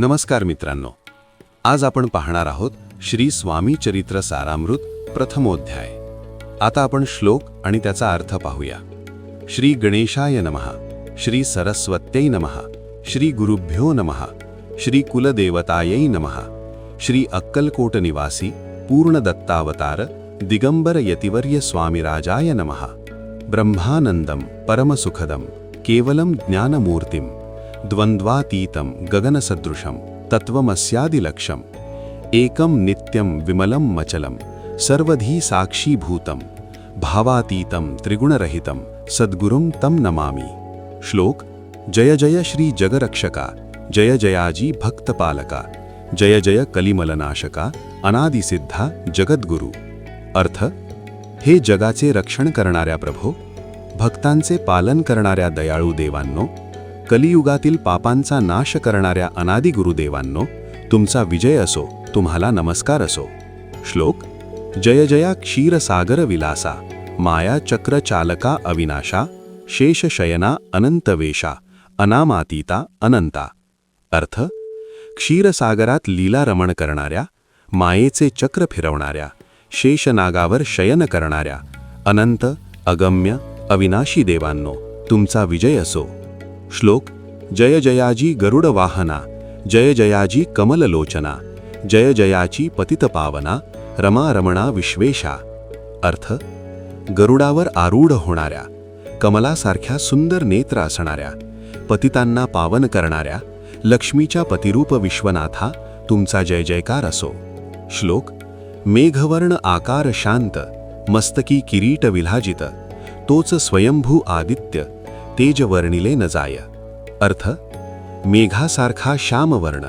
नमस्कार मित्रांनो. आज आपण पाहणार आहोत श्री स्वामी चरित्र सारामृत प्रथमोध्याय. आता आपण श्लोक आणि त्याचा अर्थ पाहूया. श्री गणेशाय नमः श्री सरस्वत्यै नमः श्री गुरुभ्यो नमः श्री कुलदेवतायै नमः श्री अक्कलकोट निवासी पूर्ण दत्तावतार दिगंबर यतिवर्य स्वामीराजाय नमः. ब्रह्मानंदम परमसुखदं केवलं ज्ञानमूर्तिं द्वन्द्वातीतं गगनसदृशं तत्त्वमस्यादिलक्ष्यम्। एकं नित्यं विमलं मचलं सर्वधी साक्षीभूतं भावातीतं त्रिगुणरहितं सद्गुरुं तं नमामि। श्लोक जय जय श्री जगरक्षका जय जयाजी भक्तपालका जय जय कलिमलनाशका अनादिसिद्धा जगद्गुरु। अर्थ हे जगाचे रक्षण करणाऱ्या प्रभो भक्तांचे पालन करणाऱ्या दयाळू देवांनो कलियुगातील पापांचा नाश करणाऱ्या अनादि गुरुदेवांनो तुमचा विजय असो तुम्हाला नमस्कार असो. श्लोक जय जया क्षीरसागर विलासा माया चक्र चालका अविनाशा शेषशयना अनंतवेशा अनामातीता अनंता. अर्थ क्षीरसागरात लीला रमण करणाऱ्या मायेचे चक्र फिरवणाऱ्या शेषनागावर शयन करणाऱ्या अनंत अगम्य अविनाशी देवांनो तुमचा विजय असो. श्लोक जय जयाजी गरुड वाहना जय जयाजी कमललोचना जय जयाची पतितपावना रमा रमणा विश्वेशा. अर्थ गरुडावर आरूढ होणाऱ्या कमलासारख्या सुंदर नेत्र असणाऱ्या पतितांना पावन करणाऱ्या लक्ष्मीच्या पतिरूप विश्वनाथा तुमचा जय जयकार असो. श्लोक मेघवर्ण आकार शांत मस्तकी किरीट विलाजित तोच स्वयंभू आदित्य तेज वर्णिले न जाय. अर्थ मेघासारखा श्यामवर्ण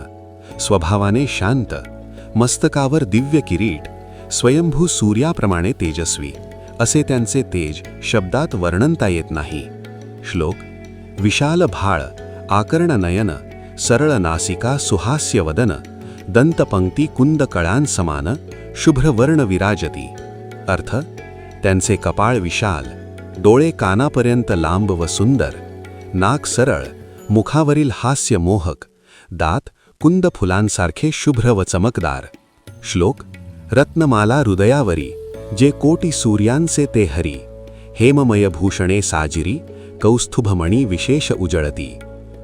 स्वभावाने शांत मस्तकावर दिव्य किरीट स्वयंभू सूर्याप्रमाणे तेजस्वी असे त्यांचे तेज शब्दात वर्णनता येत नाही. श्लोक विशाल भाळ आकर्ण नयन सरळ नासिका सुहास्य वदन दंतपंक्ती कुंद कळांसमान शुभ्रवर्ण विराजती. अर्थ त्यांचे कपाळ विशाल डोळे कानापर्यंत लांब व सुंदर नाक सरळ मुखावरील हास्य मोहक दात कुंद फुलांसारखे शुभ्र व चमकदार. श्लोक रत्नमाला हृदयावरी जे कोटी सूर्यांचे ते हरी हेममय भूषणे साजिरी कौस्तुभमणी विशेष उजळती.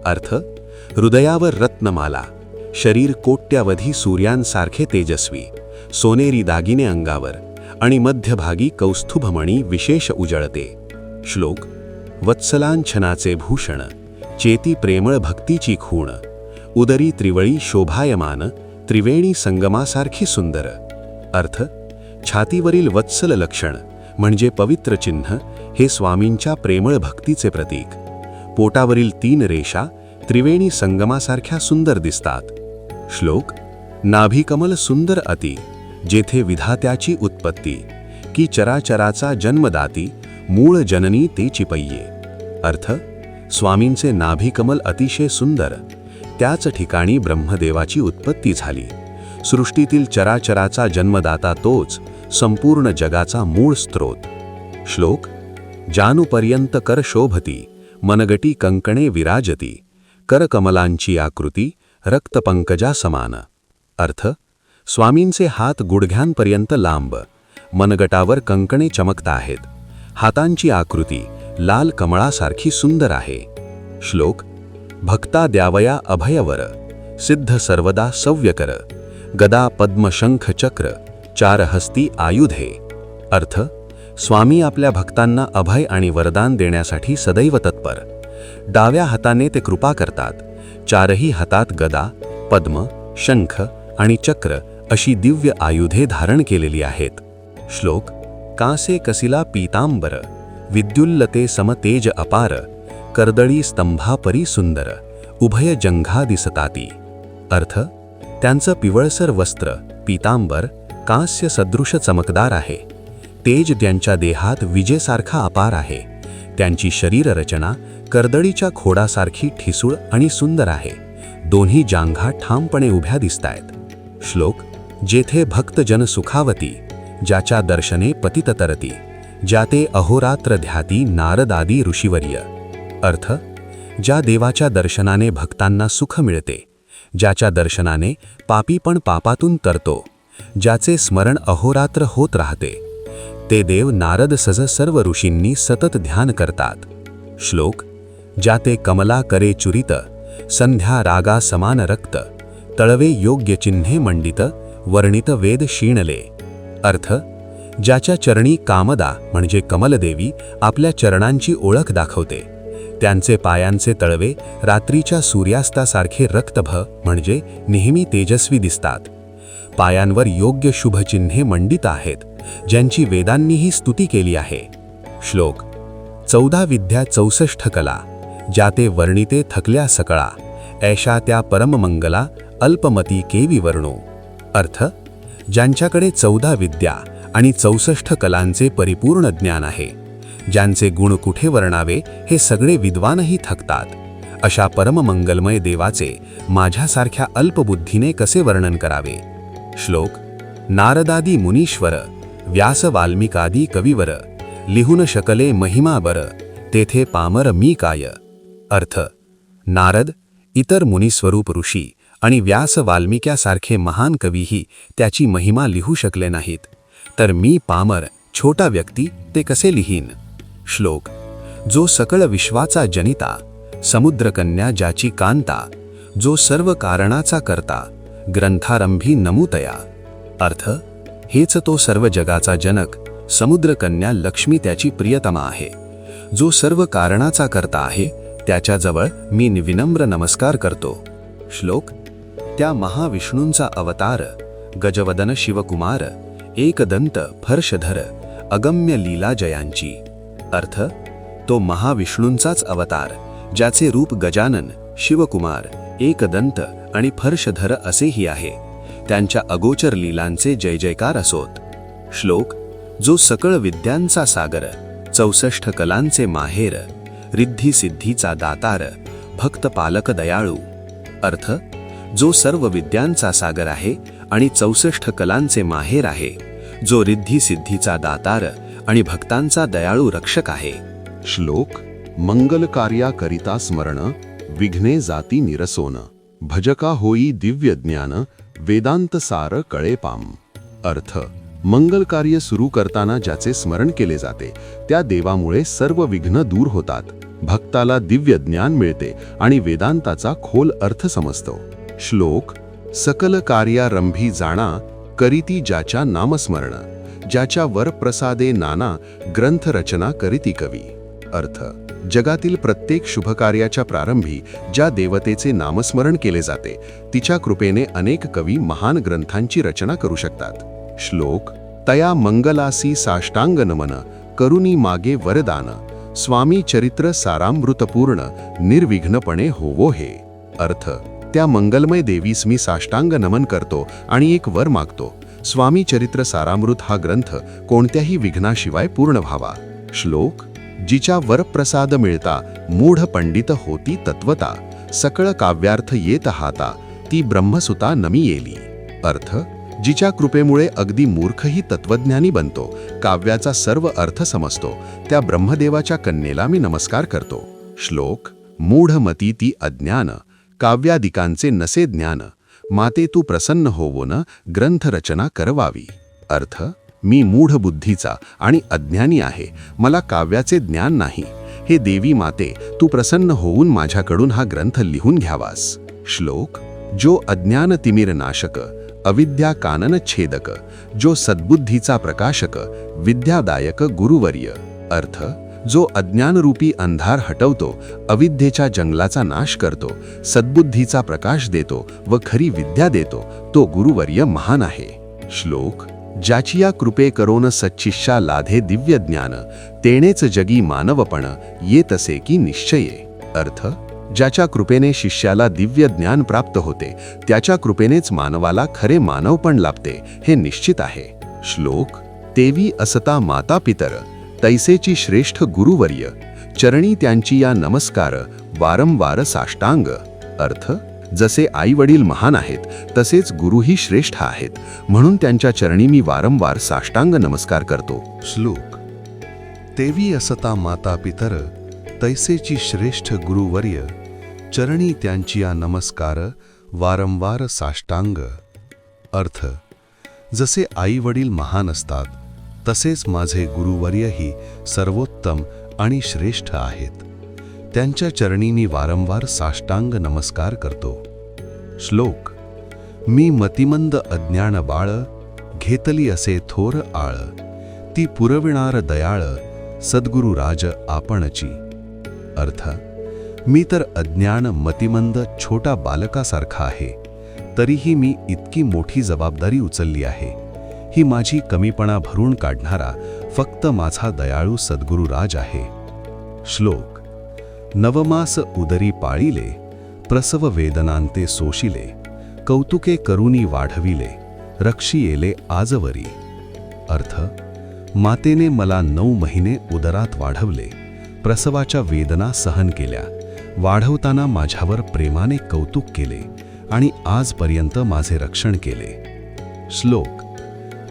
अर्थ हृदयावर रत्नमाला शरीर कोट्यावधी सूर्यांसारखे तेजस्वी सोनेरी दागिने अंगावर आणि मध्यभागी कौस्तुभमणी विशेष उजळते. श्लोक वत्सलांछनाचे भूषण चेती प्रेमळ भक्तीची खूण उदरी त्रिवळी शोभायमान त्रिवेणी संगमासारखी सुंदर. अर्थ छातीवरील वत्सल लक्षण म्हणजे पवित्र चिन्ह हे स्वामींच्या प्रेमळ भक्तीचे प्रतीक. पोटावरील तीन रेषा त्रिवेणी संगमासारख्या सुंदर दिसतात. श्लोक नाभिकमल सुंदर अति जेथे विधात्याची उत्पत्ती की चराचराचा जन्मदाती मूळ जननी ते चिपय्ये अर्थ स्वामींचे नाभिकमल अतिशय सुंदर त्याच ठिकाणी ब्रह्मदेवाची उत्पत्ती झाली. सृष्टीतील चराचराचा जन्मदाता तोच संपूर्ण जगाचा मूळ स्त्रोत. श्लोक जानुपर्यंत कर शोभती मनगटी कंकणे विराजती करकमलांची आकृती रक्तपंकजा समान. अर्थ स्वामींचे हात गुडघ्यांपर्यंत लांब मनगटावर कंकणे चमकता आहेत हातांची आकृती लाल कमळासारखी सुंदर आहे. श्लोक भक्ता द्यावया अभयवर सिद्ध सर्वदा सव्यकर गदा पद्मशंख चक्र चार हस्ती आयुधे. अर्थ स्वामी आपल्या भक्तांना अभय आणि वरदान देण्यासाठी सदैव तत्पर. डाव्या हाताने ते कृपा करतात चारही हातात गदा पद्म शंख आणि चक्र अशी दिव्य आयुधे धारण केलेली आहेत. श्लोक कांसे कसिला पीतांबर विद्युल्लते समतेज अपार कर्दळी स्तंभापरी सुंदर उभय जंघा दिसताती अर्थ त्यांचं पिवळसर वस्त्र पीतांबर कांस्य सदृश चमकदार आहे। तेज त्यांच्या देहात विजेसारखा अपार आहे। त्यांची शरीररचना कर्दळीच्या खोडासारखी ठिसूळ आणि सुंदर आहे। दोन्ही जांघा ठामपणे उभ्या दिसतायत। श्लोक जेथे भक्तजन सुखावती ज्याच्या दर्शने पतित तरती ज्याते अहोरात्र ध्याती नारदादी ऋषीवर्य. अर्थ ज्या देवाच्या दर्शनाने भक्तांना सुख मिळते ज्याच्या दर्शनाने पापी पण पापातून तरतो ज्याचे स्मरण अहोरात्र होत राहते ते देव नारद सज सर्व ऋषींनी सतत ध्यान करतात. श्लोक ज्या ते कमला करे चुरित संध्या रागा समान रक्त तळवे योग्य चिन्हे मंडित वर्णित वेद क्षीणले अर्थ ज्याच्या चरणी कामदा म्हणजे कमलदेवी आपल्या चरणांची ओळख दाखवते. त्यांचे पायांचे तळवे रात्रीच्या सूर्यास्तासारखे रक्तभ म्हणजे नेहमी तेजस्वी दिसतात. पायांवर योग्य शुभचिन्हे मंडित आहेत ज्यांची वेदांनीही स्तुती केली आहे. श्लोक चौदा विद्या चौसष्ट कला ज्या ते वर्णिते थकल्या सकळा ऐशा त्या परममंगला अल्पमती केवी वर्णो. अर्थ ज्यांच्याकडे चौदा विद्या आणि चौसष्ट कलांचे परिपूर्ण ज्ञान आहे. ज्यांचे गुण कुठे वर्णावे हे सगळे विद्वानही थकतात. अशा परममंगलमय देवाचे माझ्यासारख्या अल्पबुद्धीने कसे वर्णन करावे? श्लोक नारदादी मुनीश्वर व्यास वाल्मिकादी कविवर लिहून शकले महिमा बर तेथे पामर मी काय? अर्थ नारद इतर मुनीस्वरूप ऋषी. आणि व्यास वाल्मिक्यासारखे महान कवीही त्याची महिमा लिहू शकले नाहीत. तर मी पामर छोटा व्यक्ती ते कसे लिहीन? श्लोक. जो सकळ विश्वाचा जनिता समुद्रकन्या ज्याची कांता जो सर्व कारणाचा करता ग्रंथारंभी नमुतया. अर्थ. हेच तो सर्व जगाचा जनक समुद्रकन्या लक्ष्मी त्याची प्रियतमा आहे. जो सर्व कारणाचा करता आहे त्याच्याजवळ मी विनम्र नमस्कार करतो. श्लोक. त्या महाविष्णूंचा अवतार गजवदन शिवकुमार एकदंत फर्षधर अगम्य लीला जयांची अर्थ तो महाविष्णूंचाच अवतार ज्याचे रूप गजानन शिवकुमार एकदंत आणि फर्षधर असेही आहे. त्यांच्या अगोचर लीलांचे जय जयकार असोत. श्लोक जो सकळ विद्यांचा सागर चौसष्ट कलांचे माहेर रिद्धी सिद्धीचा दातार भक्त पालक दयाळू. अर्थ जो सर्व विद्यांचा सागर आहे आणि चौसष्ट कलांचे माहेर आहे जो रिद्धी सिद्धीचा दातार आणि भक्तांचा दयाळू रक्षक आहे. श्लोक मंगल कार्याकरिता स्मरण विघ्ने जाती निरसोन भजका होई दिव्य ज्ञान वेदांत सार कळे पाम. अर्थ मंगल कार्य सुरू करताना ज्याचे स्मरण केले जाते त्या देवामुळे सर्व विघ्न दूर होतात. भक्ताला दिव्य ज्ञान मिळते आणि वेदांताचा खोल अर्थ समजतो. श्लोक सकल कार्यारंभी जाणा करीती ज्याच्या नामस्मरण ज्याच्या वरप्रसादे नाना ग्रंथ रचना करीती कवी. अर्थ जगातील प्रत्येक शुभकार्याच्या प्रारंभी ज्या देवतेचे नामस्मरण केले जाते तिच्या कृपेने अनेक कवी महान ग्रंथांची रचना करू शकतात. श्लोक तया मंगलासी साष्टांग नमन करुणी मागे वरदान स्वामी चरित्र सारामृतपूर्ण निर्विघ्नपणे होवो हे. अर्थ त्या मंगलमय देवीस मी साष्टांग नमन करतो आणि एक वर मागतो. स्वामी चरित्र सारामृत हा ग्रंथ कोणत्याही विघ्नाशिवाय पूर्ण व्हावा. श्लोक जिच्या वरप्रसाद मिळता मूढ पंडित होती तत्वता सकळ काव्यार्थ येत हाता ती ब्रह्मसुता नमी येली. अर्थ जिच्या कृपेमुळे अगदी मूर्खही तत्वज्ञानी बनतो काव्याचा सर्व अर्थ समजतो त्या ब्रह्मदेवाच्या कन्येला मी नमस्कार करतो. श्लोक मूढमती ती अज्ञान काव्यादिकांचे नसे ज्ञान माते तू प्रसन्न होवोन ग्रंथरचना करवावी. अर्थ मी मूढ बुद्धीचा आणि अज्ञानी आहे मला काव्याचे ज्ञान नाही. हे देवी माते तू प्रसन्न होऊन माझ्याकडून हा ग्रंथ लिहून घ्यावास. श्लोक जो अज्ञान तिमिर नाशक अविद्या कानन छेदक जो सद्बुद्धीचा प्रकाशक विद्यादायक गुरुवर्य. अर्थ जो अज्ञानरूपी अंधार हटवतो अविद्येच्या जंगलाचा नाश करतो सद्बुद्धीचा प्रकाश देतो व खरी विद्या देतो तो गुरुवर्य महान आहे. श्लोक ज्याचिया कृपे करोन सच्चिष्या लाधे दिव्य ज्ञान तेणेच जगी मानवपण येतसे की निश्चये. अर्थ ज्याच्या कृपेने शिष्याला दिव्य ज्ञान प्राप्त होते त्याच्या कृपेनेच मानवाला खरे मानवपण लाभते हे निश्चित आहे. श्लोक तेवी असता माता पितर तैसेची श्रेष्ठ गुरुवर्य चरणी त्यांची या नमस्कार वारंवार साष्टांग. अर्थ जसे आई वडील महान आहेत तसेच गुरुही श्रेष्ठ आहेत. म्हणून त्यांच्या चरणी मी वारंवार साष्टांग नमस्कार करतो. श्लोक. तेवी असता माता पितर तैसेची श्रेष्ठ गुरुवर्य चरणी त्यांची या नमस्कार वारंवार साष्टांग. अर्थ जसे आई वडील महान असतात तसेच माझे गुरुवर्यही सर्वोत्तम आणि श्रेष्ठ आहेत. त्यांच्या चरणी मी वारंवार साष्टांग नमस्कार करतो. श्लोक मी मतिमंद अज्ञान बाळ घेतली असे थोर आळ ती पुरविणार दयाळ सद्गुरु राज आपणची. अर्थ मी तर अज्ञान मतिमंद छोटा बालकासारखा आहे तरीही मी इतकी मोठी जबाबदारी उचलली आहे. ही माझी कमीपणा भरून काढणारा फक्त माझा दयाळू सद्गुरुराज आहे. श्लोक. नवमास उदरी पाळिले प्रसव वेदनांते सोशिले कौतुके करुनी वाढविले रक्षी येले आजवरी. अर्थ. मातेने मला नऊ महिने उदरात वाढवले प्रसवाच्या वेदना सहन केल्या वाढवताना माझ्यावर प्रेमाने कौतुक केले आणि आजपर्यंत माझे रक्षण केले. श्लोक.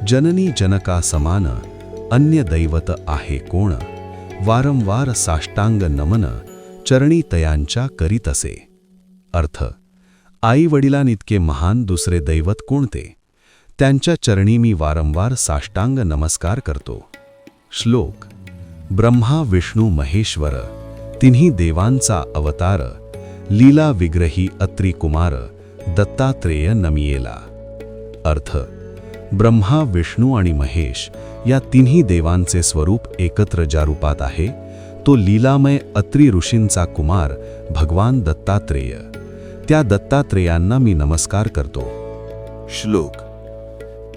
जननी जनका समान अन्य दैवत आहे कोण? वारंवार साष्टांग नमन चरणी तयांच्या करीत असे अर्थ आई वडिलांइतके महान दुसरे दैवत कोणते? त्यांच्या चरणी मी वारंवार साष्टांग नमस्कार करतो. श्लोक ब्रह्मा विष्णू महेश्वर तिन्ही देवांचा अवतार लीला विग्रही अत्रिकुमार दत्तात्रेय नमियेला. अर्थ ब्रह्मा विष्णू आणि महेश या तिन्ही देवांचे स्वरूप एकत्र ज्या रूपात आहे तो लीलामय अत्री ऋषींचा कुमार भगवान दत्तात्रेय. त्या दत्तात्रेयांना मी नमस्कार करतो. श्लोक.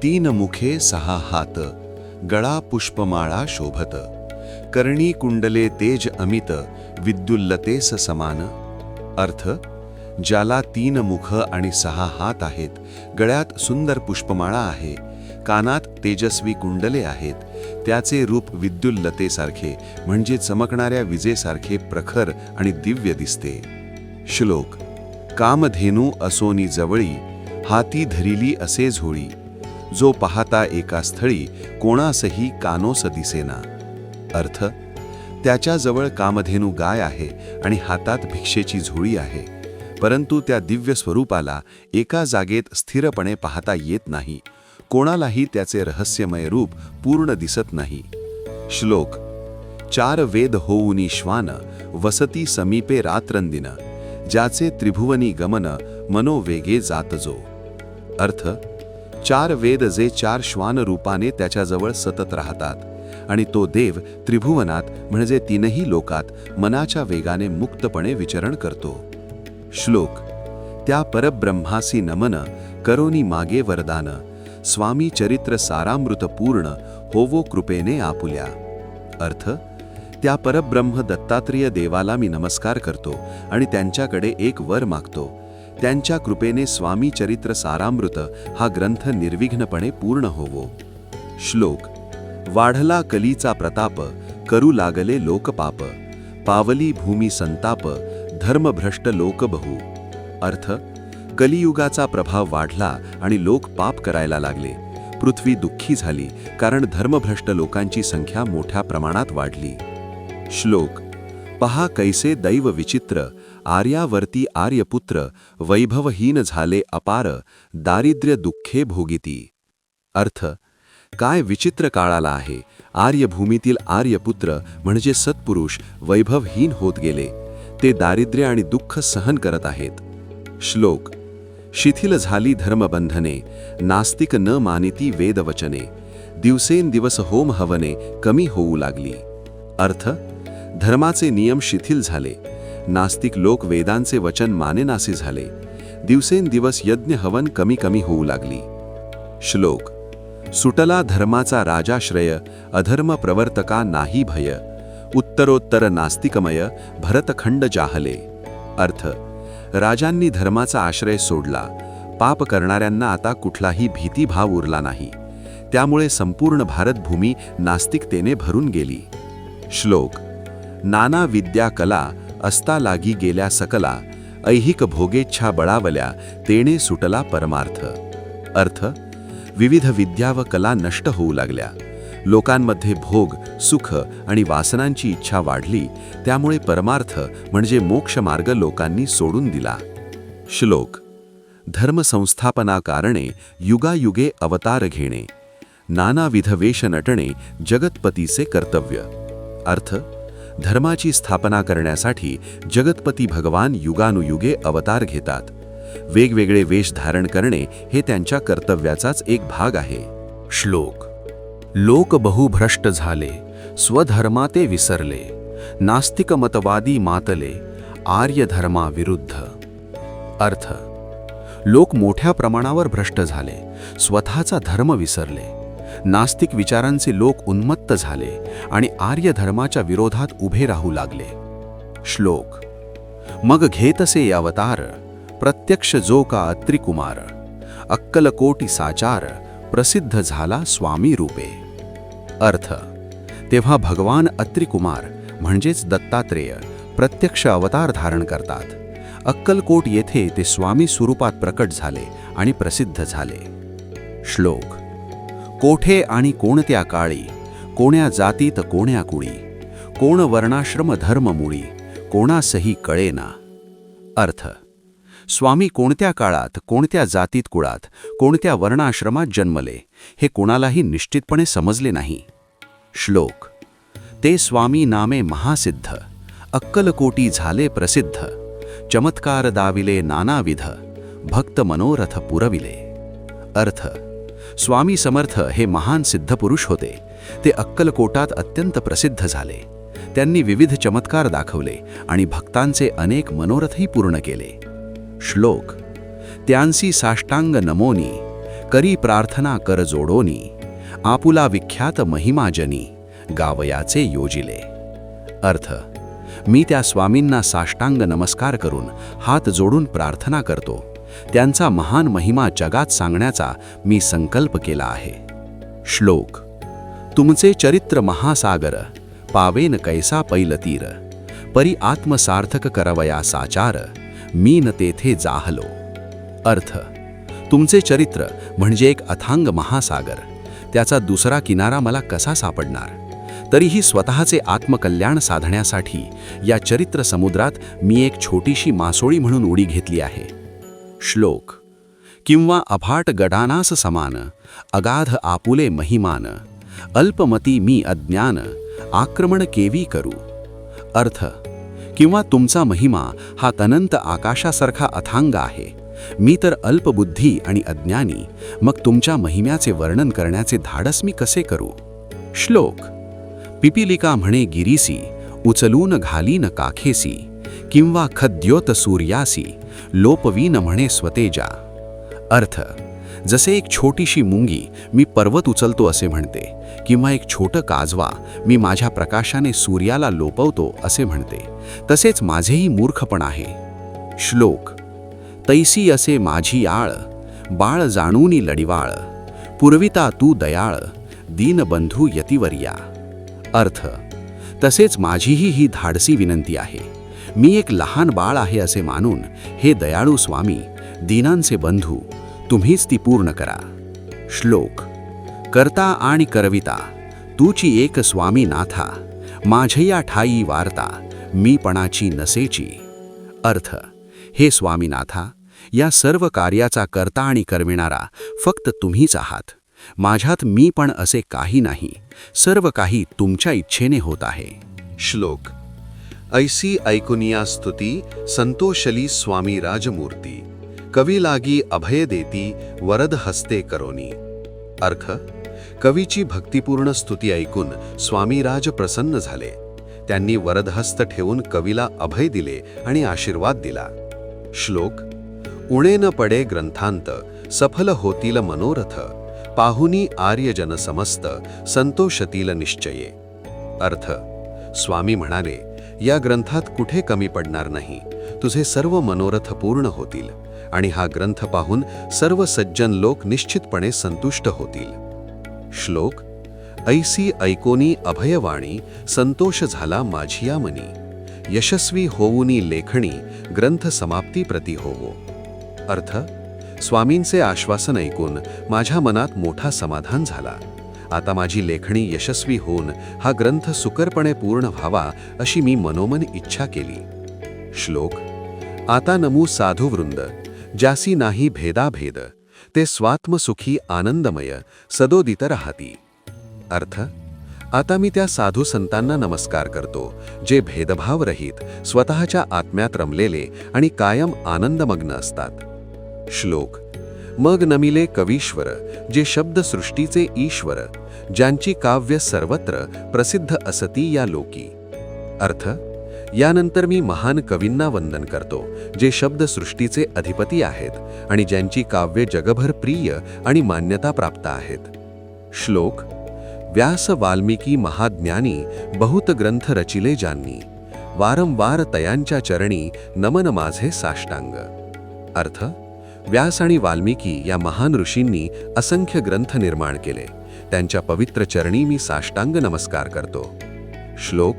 तीन मुखे सहा हात गळा पुष्पमाळा शोभत कर्णी कुंडले तेज अमित विद्युल्लतेस समान. अर्थ ज्याला तीन मुख आणि सहा हात आहेत गळ्यात सुंदर पुष्पमाळा आहे कानात तेजस्वी कुंडले आहेत त्याचे रूप विद्युल्लतेसारखे म्हणजे चमकणाऱ्या विजेसारखे प्रखर आणि दिव्य दिसते. श्लोक कामधेनू असोनी जवळी हाती धरिली असे झोळी जो पाहता एका स्थळी कोणासही कानोस दिसेना. अर्थ त्याच्याजवळ कामधेनू गाय आहे आणि हातात भिक्षेची झोळी आहे. परंतु त्या दिव्य स्वरूपाला एका जागेत स्थिरपणे पाहता येत नाही. कोणालाही त्याचे रहस्यमय रूप पूर्ण दिसत नाही. श्लोक चार वेद होऊनी श्वान वसती समीपे रात्रंदिन ज्याचे त्रिभुवनी गमन मनोवेगे जात जो अर्थ चार वेद जे चार श्वान रूपाने त्याच्याजवळ सतत राहतात आणि तो देव त्रिभुवनात म्हणजे तीनही लोकात मनाच्या वेगाने मुक्तपणे विचरण करतो. श्लोक. त्या परब्रह्मासी नमन करोनी मागे वरदान. स्वामी चरित्र सारामृत पूर्ण होवो कृपेने आपुल्या. अर्थ त्या परब्रह्म दत्तात्रेय देवाला मी नमस्कार करतो आणि त्यांच्याकडे एक वर मागतो. त्यांच्या कृपेने स्वामी चरित्र सारामृत हा ग्रंथ निर्विघ्नपणे पूर्ण होवो. श्लोक. वाढला कलीचा प्रताप करू लागले लोकपाप. पावली भूमी संताप धर्मभ्रष्ट लोक बहु. अर्थ कलियुगाचा प्रभाव वाढला आणि लोक पाप करायला लागले. पृथ्वी दुःखी झाली कारण धर्मभ्रष्ट लोकांची संख्या मोठ्या प्रमाणात वाढली. श्लोक पहा कैसे दैव विचित्र आर्यावर्ती आर्यपुत्र वैभवहीन झाले अपार दारिद्र्य दुःखे भोगिती. अर्थ काय विचित्र काळाला आहे आर्यभूमीतील आर्यपुत्र म्हणजे सत्पुरुष वैभवहीन होत गेले. ते दारिद्र्य आणि दुःख सहन करत आहेत. श्लोक शिथिल झाली धर्मबंधने नास्तिक न मानिती वेदवचने दिवसेंदिवस होम हवने कमी होऊ लागली. अर्थ धर्माचे नियम शिथिल झाले नास्तिक लोक वेदांचे वचन मानेनासे झाले दिवसेंदिवस यज्ञ हवन कमी कमी होऊ लागली. श्लोक सुटला धर्माचा राजाश्रय अधर्म प्रवर्तका नाही भय उत्तरोत्तर नास्तिकमय भरतखंड जाहले. अर्थ राजांनी धर्माचा आश्रय सोडला. पाप करणाऱ्यांना आता कुठलाही भीतीभाव उरला नाही. त्यामुळे संपूर्ण भारतभूमी नास्तिकतेने भरून गेली. श्लोक नाना विद्या कला असता लागी गेल्या सकला ऐहिक भोगेच्छा बळावल्या तेने सुटला परमार्थ. अर्थ विविध विद्या व कला नष्ट होऊ लागल्या. लोकांमध्ये भोग सुख आणि वासनांची इच्छा वाढली त्यामुळे परमार्थ म्हणजे मोक्षमार्ग लोकांनी सोडून दिला. श्लोक धर्मसंस्थापनाकारणे युगायुगे अवतार घेणे नानाविध वेष नटणे जगतपतीचे कर्तव्य. अर्थ धर्माची स्थापना करण्यासाठी जगतपती भगवान युगानुयुगे अवतार घेतात. वेगवेगळे वेश धारण करणे हे त्यांच्या कर्तव्याचाच एक भाग आहे. श्लोक लोक बहुभ्रष्ट झाले स्वधर्माते विसरले नास्तिक मतवादी मातले आर्यधर्माविरुद्ध. अर्थ लोक मोठ्या प्रमाणावर भ्रष्ट झाले स्वतःचा धर्म विसरले नास्तिक विचारांचे लोक उन्मत्त झाले आणि आर्य धर्माच्या विरोधात उभे राहू लागले. श्लोक मग घेतसे अवतार प्रत्यक्ष जो का अत्रिकुमार अक्कलकोटी साचार प्रसिद्ध झाला स्वामी रूपे. अर्थ तेव्हा भगवान अत्रिकुमार म्हणजेच दत्तात्रेय प्रत्यक्ष अवतार धारण करतात. अक्कलकोट येथे ते स्वामी स्वरूपात प्रकट झाले आणि प्रसिद्ध झाले. श्लोक कोठे आणि कोणत्या काळी कोण्या जातीत कोण्या कुळी कोण वर्णाश्रम धर्म मुळी कोणासही कळेना. अर्थ स्वामी कोणत्या काळात कोणत्या जातीत कुळात कोणत्या वर्णाश्रमात जन्मले हे कोणालाही निश्चितपणे समजले नाही. श्लोक ते स्वामी नामे महासिद्ध अक्कलकोटी झाले प्रसिद्ध चमत्कार दाविले नानाविध भक्त मनोरथ पुरविले. अर्थ स्वामी समर्थ हे महान सिद्धपुरुष होते ते अक्कलकोटात अत्यंत प्रसिद्ध झाले त्यांनी विविध चमत्कार दाखवले आणि भक्तांचे अनेक मनोरथही पूर्ण केले. श्लोक. त्यांसी साष्टांग नमोनी करी प्रार्थना कर जोडोनी आपुला विख्यात महिमाजनी गावयाचे योजिले. अर्थ मी त्या स्वामींना साष्टांग नमस्कार करून हात जोडून प्रार्थना करतो. त्यांचा महान महिमा जगात सांगण्याचा मी संकल्प केला आहे. श्लोक तुमचे चरित्र महासागर पावेन कैसा पैलतीर परी आत्मसार्थक करवया साचार मी न तेथे जाहलो. अर्थ तुमचे चरित्र म्हणजे एक अथांग महासागर. त्याचा दुसरा किनारा मला कसा सापडणार? तरीही स्वतःचे आत्मकल्याण साधण्यासाठी या चरित्र समुद्रात मी एक छोटीशी मासोळी म्हणून उडी घेतली आहे. श्लोक किंवा अफाट गडानास समान अगाध आपुले महिमान अल्पमती मी अज्ञान आक्रमण केवी करू. अर्थ किंवा तुमचा महिमा हा अनंत आकाशासारखा अथांग आहे. मी तर अल्पबुद्धी आणि अज्ञानी. मग तुमच्या महिम्याचे वर्णन करण्याचे धाडस मी कसे करू? श्लोक. पिपिलिका म्हणे गिरीसी उचलून घालीन काखेसी किंवा खद्योत सूर्यासी लोपवीन म्हणे स्वतेजा. अर्थ. जसे एक छोटीशी मुंगी मी पर्वत उचलतो असे म्हणते किंवा एक छोटं काजवा मी माझ्या प्रकाशाने सूर्याला लोपवतो असे म्हणते तसेच माझेही मूर्खपण आहे. श्लोक तैसी असे माझी आळ बाळ जाणूनी लढिवाळ पूर्विता तू दयाळ दीनबंधू यतिवर्या. अर्थ तसेच माझीही ही धाडसी विनंती आहे. मी एक लहान बाळ आहे असे मानून हे दयाळू स्वामी दीनांचे बंधू तुम्हीच ती पूर्ण करा. श्लोक करता आणि करविता तूची एक स्वामी नाथा माझ्या ठाई वार्ता मीपणाची नसेची. अर्थ हे स्वामीनाथा या सर्व कार्याचा करता आणि करविणारा फक्त तुम्हीच आहात. माझ्यात मी पण असे काही नाही सर्व काही तुमच्या इच्छेने होत आहे. श्लोक ऐसी ऐकुनिया स्तुती संतोषली स्वामी राजमूर्ती. कवी लागी अभय देती वरद हस्ते करोनी। अर्थ कवीची भक्तिपूर्ण स्तुती ऐकून स्वामीराज प्रसन्न झाले. त्यांनी वरदहस्त ठेवून कवीला अभय दिले आणि आशीर्वाद दिला. श्लोक उणे न पडे ग्रंथांत सफल होतील मनोरथ पाहुनी आर्यजन समस्त संतोषतील निश्चये. अर्थ स्वामी म्हणाले या ग्रंथात कुठे कमी पडणार नाही तुझे सर्व मनोरथ पूर्ण होतील. आणि हा ग्रंथ पाहून सर्व सज्जन लोक निश्चितपणे संतुष्ट होतील. श्लोक ऐसी ऐकोनी अभयवाणी संतोष झाला माझिया मनी यशस्वी होऊनी लेखणी ग्रंथ समाप्ती प्रती होवो. अर्थ स्वामींचे आश्वासन ऐकून माझ्या मनात मोठा समाधान झाला. आता माझी लेखणी यशस्वी होऊन हा ग्रंथ सुकरपणे पूर्ण व्हावा अशी मी मनोमन इच्छा केली. श्लोक आता नमू साधुवृंद ज्यासी नाही भेदाभेद ते स्वात्मसुखी आनंदमय सदोदित राहती. अर्थ आता मी त्या साधू संतांना नमस्कार करतो जे भेदभाव रहित स्वतःच्या आत्म्यात रमलेले आणि कायम आनंदमग्न असतात. श्लोक मग नमिले कवीश्वर जे शब्दसृष्टीचे ईश्वर ज्यांची काव्य सर्वत्र प्रसिद्ध असती या लोकी. अर्थ यानंतर मी महान कवींना वंदन करतो जे शब्दसृष्टीचे अधिपती आहेत आणि ज्यांची काव्य जगभर प्रिय आणि मान्यता प्राप्त आहेत. श्लोक व्यास वाल्मिकी महाज्ञानी बहुत ग्रंथ रचिले ज्यांनी वारंवार तयांच्या चरणी नमन माझे साष्टांग. अर्थ व्यास आणि वाल्मिकी या महान ऋषींनी असंख्य ग्रंथ निर्माण केले त्यांच्या पवित्र चरणी मी साष्टांग नमस्कार करतो. श्लोक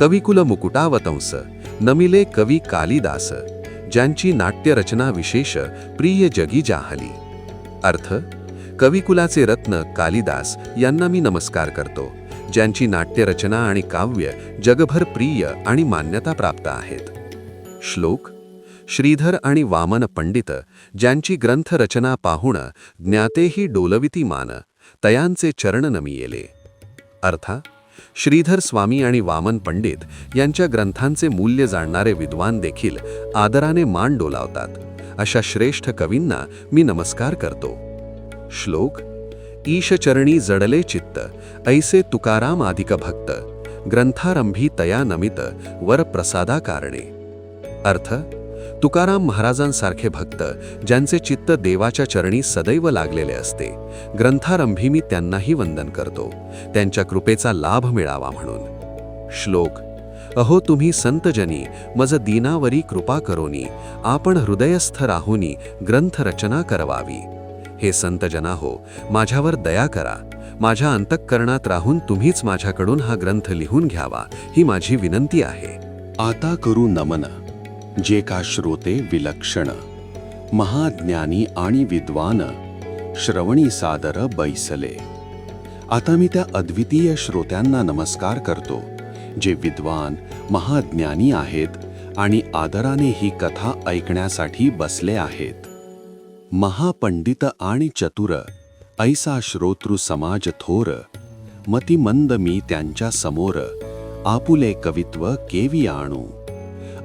कविकुल मुकुटावतंस नमिले कवी कालिदास ज्यांची नाट्यरचना विशेष प्रिय जगी जाहली. अर्थ कविकुलाचे रत्न कालिदास यांना मी नमस्कार करतो ज्यांची नाट्यरचना आणि काव्य जगभर प्रिय आणि मान्यता प्राप्त आहेत. श्लोक श्रीधर आणि वामन पंडित ज्यांची ग्रंथरचना पाहुण ज्ञातेही डोलविती मान तयांचे चरण नमियेले. अर्था श्रीधर स्वामी आणि वामन पंडित यांच्या ग्रंथांचे मूल्य जाणणारे विद्वान देखील आदराने मान डोलावतात. अशा श्रेष्ठ कवींना मी नमस्कार करतो. श्लोक ईशचरणी जडले चित्त ऐसे तुकाराम अधिक भक्त ग्रंथारंभी तया नमित वर प्रसादा कारणे. अर्थ तुकाराम महाराजांसारखे भक्त ज्यांचे चित्त देवाच्या चरणी सदैव लागलेले असते ग्रंथारंभी मी त्यांनाही वंदन करतो त्यांच्या कृपेचा लाभ मिळावा म्हणून. श्लोक अहो तुम्ही संतजनी मज दीनावरी कृपा करोनी आपण हृदयस्थ राहुनी ग्रंथ रचना करवावी. हे संतजना हो माझ्यावर दया करा माझ्या अंतःकरणात राहून तुम्हीच माझ्याकडून हा ग्रंथ लिहून घ्यावा ही माझी विनंती आहे. आता करू नमन. जे का श्रोते विलक्षण महाज्ञानी आणि विद्वान श्रवणी सादर बैसले. आता मी त्या अद्वितीय श्रोत्यांना नमस्कार करतो जे विद्वान महाज्ञानी आहेत आणि आदराने ही कथा ऐकण्यासाठी बसले आहेत. महापंडित आणि चतुर ऐसा श्रोतृ समाज थोर मतिमंद मी त्यांच्यासमोर आपुले कवित्व केवी आणू.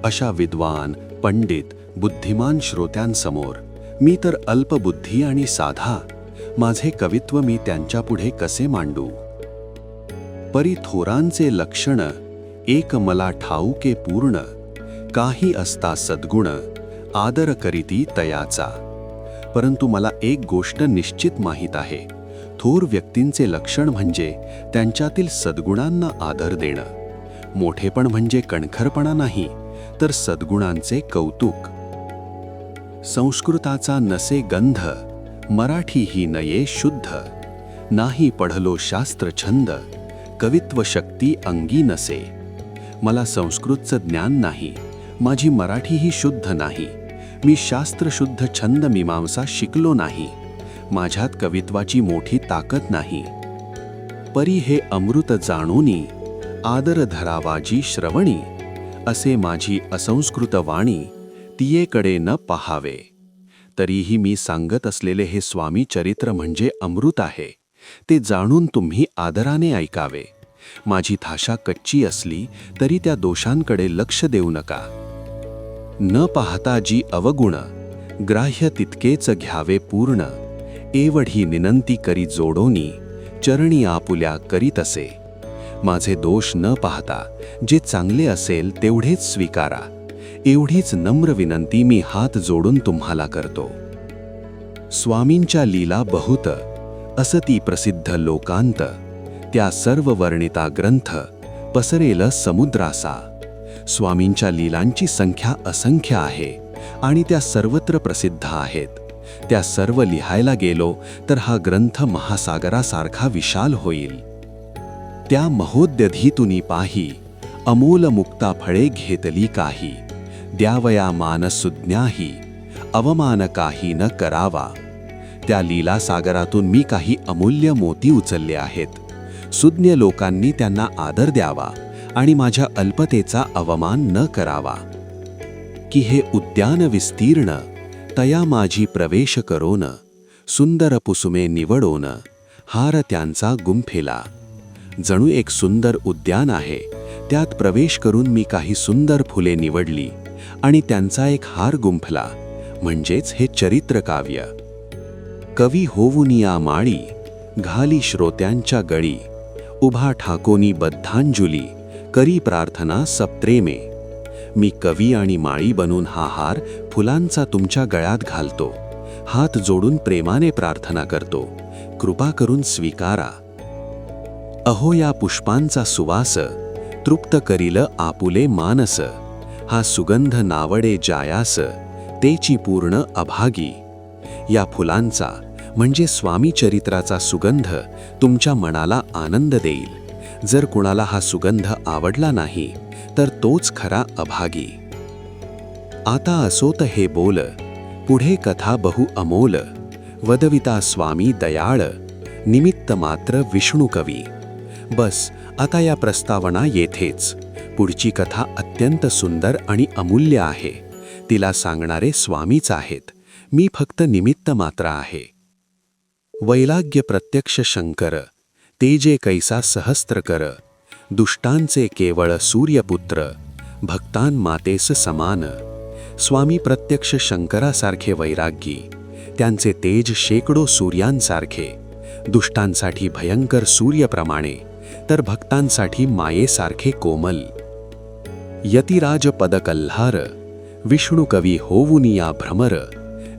अशा विद्वान पंडित बुद्धिमान श्रोत्यांसमोर मी तर अल्पबुद्धी आणि साधा माझे कवित्व मी त्यांच्यापुढे कसे मांडू? परी थोरांचे लक्षण एक मला ठाऊके पूर्ण काही असता सद्गुण आदर करीती तयाचा. परंतु मला एक गोष्ट निश्चित माहीत आहे थोर व्यक्तींचे लक्षण म्हणजे त्यांच्यातील सद्गुणांना आदर देणं. मोठेपण म्हणजे कणखरपणा नाही तर सद्गुणांचे कौतुक. संस्कृताचा नसे गंध मराठी ही नये शुद्ध. नाही पढलो शास्त्र छंद कवित्व शक्ती अंगी नसे. मला संस्कृतचं ज्ञान नाही माझी मराठी ही शुद्ध नाही. मी शास्त्रशुद्ध छंद मीमांसा शिकलो नाही माझ्यात कवित्वाची मोठी ताकद नाही. परी हे अमृत जाणूनी आदर धरावाजी श्रवणी. असे माझी असंस्कृत वाणी तियेकडे न पहावे. तरीही मी सांगत असलेले हे स्वामी चरित्र म्हणजे अमृत आहे. ते जाणून तुम्ही आदराने ऐकावे. माझी भाषा कच्ची असली तरी त्या दोषांकडे लक्ष देऊ नका. न पाहता जी अवगुण ग्राह्य तितकेच घ्यावे पूर्ण. एवढी निनंती करी जोडोनी चरणी आपुल्या करीत असे. माझे दोष न पाहता जे चांगले असेल तेवढेच स्वीकारा. एवढीच नम्र विनंती मी हात जोडून तुम्हाला करतो. स्वामींच्या लीला बहुत असती प्रसिद्ध लोकांत त्या सर्व वर्णिता ग्रंथ पसरेल समुद्रासा. स्वामींच्या लीलांची संख्या असंख्य आहे आणि त्या सर्वत्र प्रसिद्ध आहेत. त्या सर्व लिहायला गेलो तर हा ग्रंथ महासागरासारखा विशाल होईल. त्या महोद्यधीतुनी पाही अमोल मुक्ता फळे घेतली काही द्यावया मानसुज्ञाही अवमान काही न करावा. त्या लीला सागरातून मी काही अमूल्य मोती उचलले आहेत. सुज्ञ लोकांनी त्यांना आदर द्यावा आणि माझ्या अल्पतेचा अवमान न करावा. की हे उद्यान विस्तीर्ण तया माझी प्रवेश करोन सुंदर पुसुमे निवडोन हार त्यांचा गुंफेला. जणू एक सुंदर उद्यान आहे. त्यात प्रवेश करून मी काही सुंदर फुले निवडली आणि त्यांचा एक हार गुंफला म्हणजेच हे चरित्र काव्य. कवी होऊन या माळी घाली श्रोत्यांच्या गळी उभा ठाकोनी बद्धांजुली करी प्रार्थना सप्रेमे. मी कवी आणि माळी बनून हा हार फुलांचा तुमच्या गळ्यात घालतो हात जोडून प्रेमाने प्रार्थना करतो कृपा करून स्वीकारा. अहो या पुष्पांचा सुवास तृप्त करील आपुले मानस हा सुगंध नावडे जायास तेची पूर्ण अभागी. या फुलांचा म्हणजे स्वामी चरित्राचा सुगंध तुमच्या मनाला आनंद देईल. जर कुणाला हा सुगंध आवडला नाही तर तोच खरा अभागी. आता असोत हे बोल पुढे कथा बहु अमोल वदविता स्वामी दयाळ निमित्त मात्र विष्णू कवी. बस आता या प्रस्तावना येथेच. पुढची कथा अत्यंत सुंदर आणि अमूल्य आहे. तिला सांगणारे स्वामीच आहेत. मी फक्त निमित्त मात्र आहे. वैलाग्य प्रत्यक्ष शंकर तेजे कैसा सहस्त्र कर दुष्टांचे केवळ सूर्यपुत्र भक्तान मातेस समान. स्वामी प्रत्यक्ष शंकरासारखे वैराग्यी त्यांचे तेज शेकडो सूर्यांसारखे दुष्टांसाठी भयंकर सूर्यप्रमाणे तर भक्तांसाठी मायेसारखे कोमल. यतिराज पदकल्हार विष्णुकवी होऊनिया भ्रमर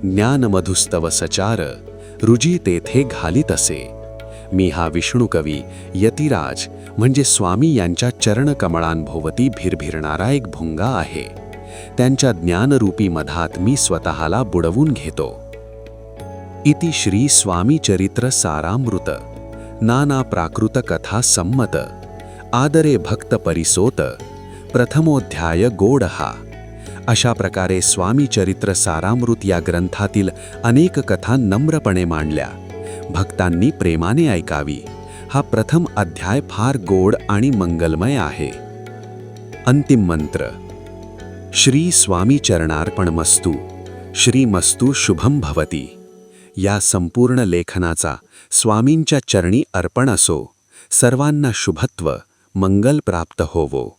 ज्ञानमधुस्तव सचार रुजी तेथे घालीत असे. मी हा विष्णुकवी यतिराज म्हणजे स्वामी यांच्या चरणकमळांभोवती भिरभिरणारा एक भुंगा आहे. त्यांच्या ज्ञानरूपी मधात मी स्वतःला बुडवून घेतो. इति श्री स्वामी चरित्र सारामृत. नाना प्राकृत कथा संमत आदरे भक्त परिसोत प्रथमोध्याय गोड हा अशा प्रकारे स्वामी चरित्र सारामृत या ग्रंथातील अनेक कथा नम्रपणे मांडल्या भक्तांनी प्रेमाने ऐकावी हा प्रथम अध्याय फार गोड आणि मंगलमय आहे अंतिम मंत्र श्री स्वामी चरणार्पणमस्तू श्रीमस्तू शुभम भवती या संपूर्ण लेखनाचा स्वामींच्या चरणी अर्पण असो. सर्वांना शुभत्व मंगल प्राप्त होवो.